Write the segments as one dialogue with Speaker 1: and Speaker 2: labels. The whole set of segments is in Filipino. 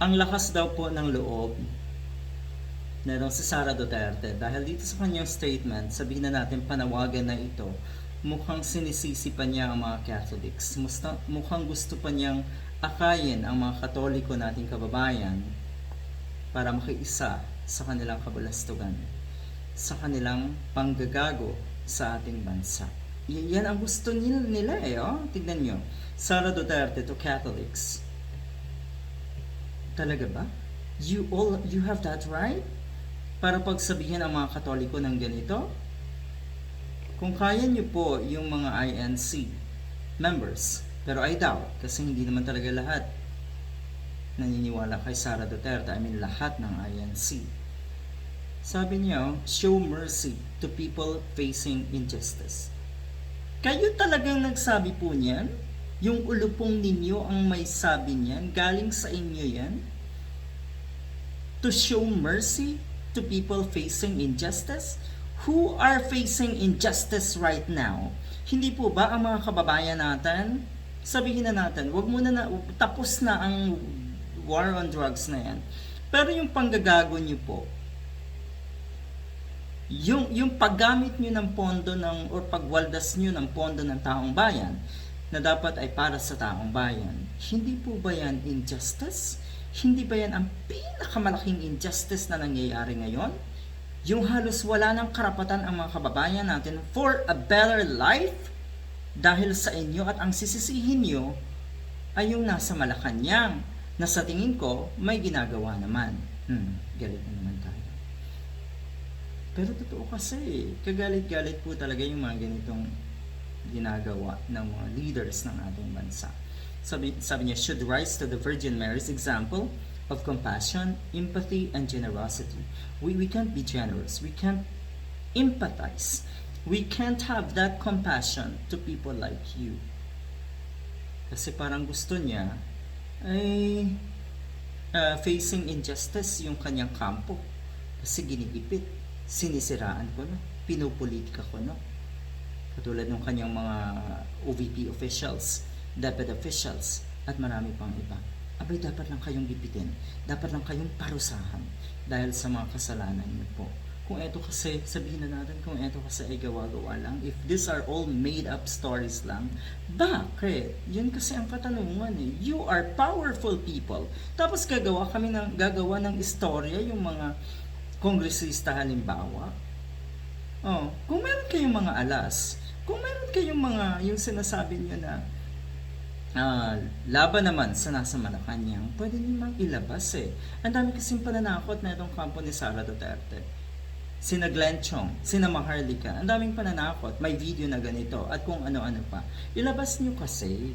Speaker 1: ang lakas daw po ng loob na si Sara Duterte dahil dito sa kanyang statement, sabihin na natin panawagan na ito, mukhang sinisisi pa niya ang mga Catholics. Musta, mukhang gusto pa niyang akayin ang mga Katoliko nating kababayan para makiisa sa kanilang kabalastugan, sa kanilang panggagago sa ating bansa. Y- yan ang gusto nila, nila eh, oh. Tignan nyo. Sara Duterte to Catholics. Talaga ba? You all, you have that right? Para pagsabihin ang mga Katoliko ng ganito? Kung kaya nyo po yung mga INC members, pero I doubt, kasi hindi naman talaga lahat naniniwala kay Sara Duterte. I mean, lahat ng INC. Sabi niyo, show mercy to people facing injustice. Kayo talagang nagsabi po niyan? Yung ulupong ninyo ang may sabi niyan? Galing sa inyo yan? To show mercy to people facing injustice? Who are facing injustice right now? Hindi po ba ang mga kababayan natin? Sabihin na natin, wag muna na, tapos na ang war on drugs na yan. Pero yung panggagago niyo po, yung yung paggamit niyo ng pondo ng or pagwaldas niyo ng pondo ng taong bayan na dapat ay para sa taong bayan. Hindi po ba yan injustice? Hindi ba yan ang pinakamalaking injustice na nangyayari ngayon? Yung halos wala ng karapatan ang mga kababayan natin for a better life dahil sa inyo at ang sisisihin nyo ay yung nasa Malacanang na sa tingin ko may ginagawa naman. Hmm, galit na naman tayo. Pero totoo kasi, kagalit-galit po talaga yung mga ganitong ginagawa ng mga leaders ng ating bansa. Sabi, sabi niya, should rise to the Virgin Mary's example of compassion, empathy, and generosity. We, we can't be generous. We can't empathize. We can't have that compassion to people like you. Kasi parang gusto niya ay uh, facing injustice yung kanyang kampo. Kasi ginigipit, sinisiraan ko no, pinupolitika ko no. Katulad ng kanyang mga OVP officials, DepEd officials, at marami pang iba. Abay, dapat lang kayong gipitin. Dapat lang kayong parusahan dahil sa mga kasalanan niyo po. Kung eto kasi, sabihin na natin kung eto kasi ay gawa-gawa lang, if these are all made-up stories lang, bakit? Yun kasi ang katanungan eh. You are powerful people. Tapos gagawa kami ng, gagawa ng istorya yung mga kongresista halimbawa. Oh, kung meron kayong mga alas, kung meron kayong mga, yung sinasabi niyo na, ah, laban naman sa nasa Malacanang, pwede niyo mang ilabas eh. Ang dami kasing pananakot na itong kampo ni Sara Duterte. Sina Glenn Chong, sina Maharlika, ang daming pananakot, may video na ganito, at kung ano-ano pa. Ilabas niyo kasi.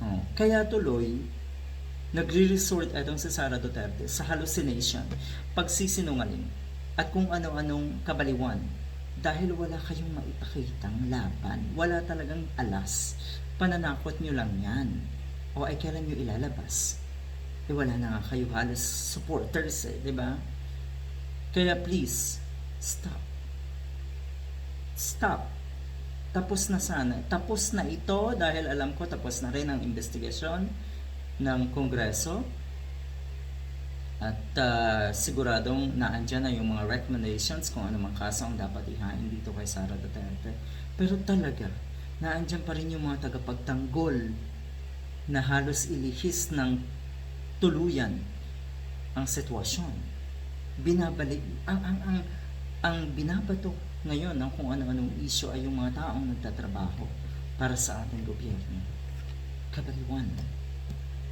Speaker 1: Oh, kaya tuloy, nagre-resort itong si Sara Duterte sa hallucination, pagsisinungaling, at kung ano-anong kabaliwan. Dahil wala kayong maipakitang laban, wala talagang alas, pananakot nyo lang yan. O ay kailan nyo ilalabas? Eh wala na nga kayo halos supporters eh, di ba? Kaya please, stop. Stop. Tapos na sana. Tapos na ito dahil alam ko tapos na rin ang investigasyon ng Kongreso. At ah, siguradong naandyan na yung mga recommendations kung ano mang kaso ang dapat ihain dito kay Sara Duterte. Pero talaga, naandyan pa rin yung mga tagapagtanggol na halos ilihis ng tuluyan ang sitwasyon. Binabalik, ang, ang, ang, ang binabato ngayon ng kung ano-anong isyo ay yung mga taong nagtatrabaho para sa ating gobyerno. Kabaliwan.